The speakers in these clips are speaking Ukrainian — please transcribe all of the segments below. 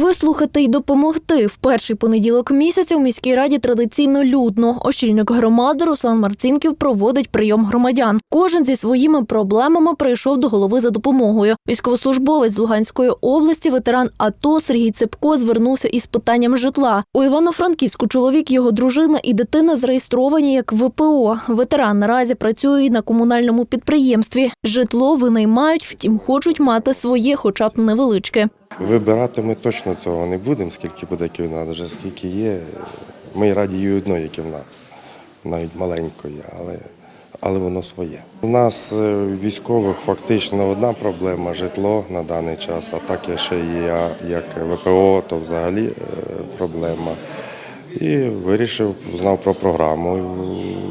Вислухати й допомогти в перший понеділок місяця у міській раді традиційно людно. Очільник громади Руслан Марцінків проводить прийом громадян. Кожен зі своїми проблемами прийшов до голови за допомогою. Військовослужбовець з Луганської області, ветеран АТО Сергій Цепко звернувся із питанням житла. У Івано-Франківську чоловік, його дружина і дитина зареєстровані як ВПО. Ветеран наразі працює на комунальному підприємстві. Житло винаймають, втім, хочуть мати своє, хоча б невеличке. Вибирати ми точно цього не будемо, скільки буде ківна, вже скільки є. Ми раді її одної ківна, навіть маленької, але, але воно своє. У нас е, військових фактично одна проблема житло на даний час, а так я ще я як ВПО, то взагалі е, проблема. І вирішив, знав про програму,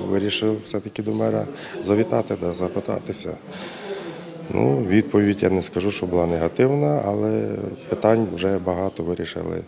вирішив все-таки до мера завітати, да, запитатися. Ну, відповідь я не скажу, що була негативна, але питань вже багато вирішили,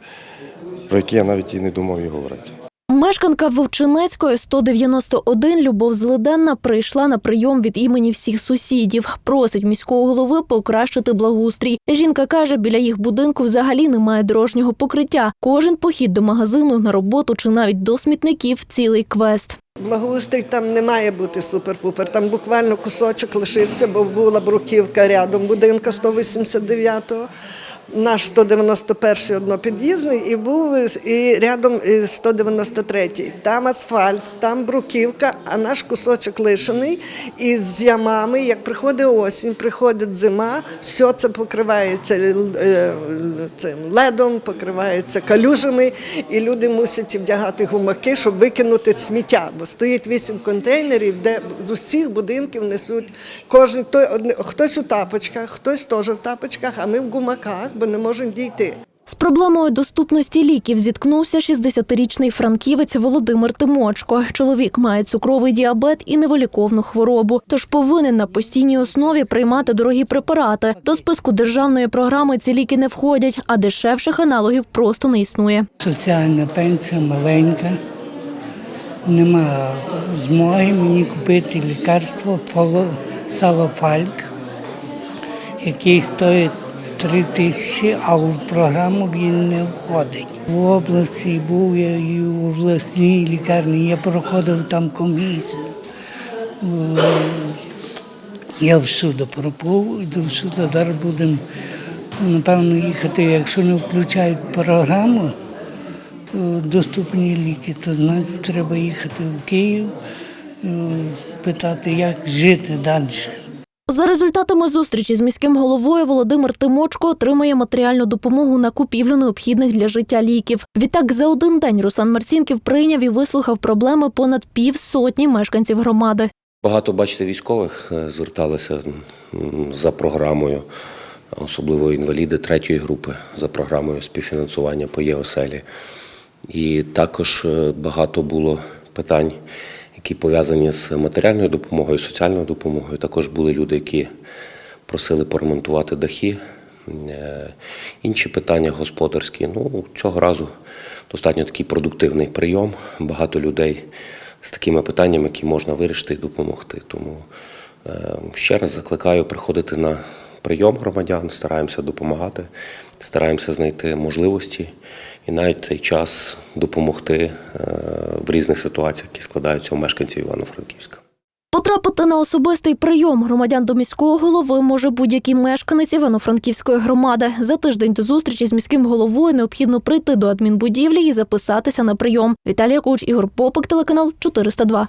про які я навіть і не думав і говорити. Мешканка Вовчинецької 191 Любов Злиденна прийшла на прийом від імені всіх сусідів. Просить міського голови покращити благоустрій. Жінка каже, біля їх будинку взагалі немає дорожнього покриття. Кожен похід до магазину на роботу чи навіть до смітників цілий квест. Благоустрій там не має бути супер-пупер. Там буквально кусочок лишився, бо була бруківка рядом будинка 189-го. Наш 191-й однопід'їзний і був і рядом і 193-й. Там асфальт, там бруківка, а наш кусочок лишений. І з ямами, як приходить осінь, приходить зима, все це покривається е, цим ледом, покривається калюжами, і люди мусять вдягати гумаки, щоб викинути сміття. Бо стоїть вісім контейнерів, де з усіх будинків несуть кожен той хтось у тапочках, хтось теж в тапочках, а ми в гумаках, бо не можемо дійти. З проблемою доступності ліків зіткнувся 60-річний франківець Володимир Тимочко. Чоловік має цукровий діабет і невиліковну хворобу, тож повинен на постійній основі приймати дорогі препарати. До списку державної програми ці ліки не входять, а дешевших аналогів просто не існує. Соціальна пенсія маленька. Нема змоги мені купити лікарство салофальк, який стоїть 3 тисячі, а в програму він не входить. В області був я і в обласній лікарні, я проходив там комісію. Е, Я всюди пропав, і до всюди зараз будемо, напевно, їхати, якщо не включають програму е, доступні ліки, то значить треба їхати в Київ, е, питати, як жити далі. За результатами зустрічі з міським головою Володимир Тимочко отримає матеріальну допомогу на купівлю необхідних для життя ліків. Відтак за один день Руслан Марцінків прийняв і вислухав проблеми понад півсотні мешканців громади. Багато, бачите, військових е, зверталися за програмою, особливо інваліди третьої групи за програмою співфінансування по ЄОСЕЛі. І також е, багато було питань, які пов'язані з матеріальною допомогою, соціальною допомогою. Також були люди, які просили поремонтувати дахи. Е, Інші питання господарські. Ну, цього разу достатньо такий продуктивний прийом. Багато людей з такими питаннями, які можна вирішити і допомогти. Тому е, ще раз закликаю приходити на прийом громадян, стараємося допомагати, стараємося знайти можливості і навіть цей час допомогти е, в різних ситуаціях, які складаються у мешканців Івано-Франківська. Потрапити на особистий прийом громадян до міського голови може будь-який мешканець Івано-Франківської громади. За тиждень до зустрічі з міським головою необхідно прийти до адмінбудівлі і записатися на прийом. Віталія Куч, Ігор Попик, телеканал 402.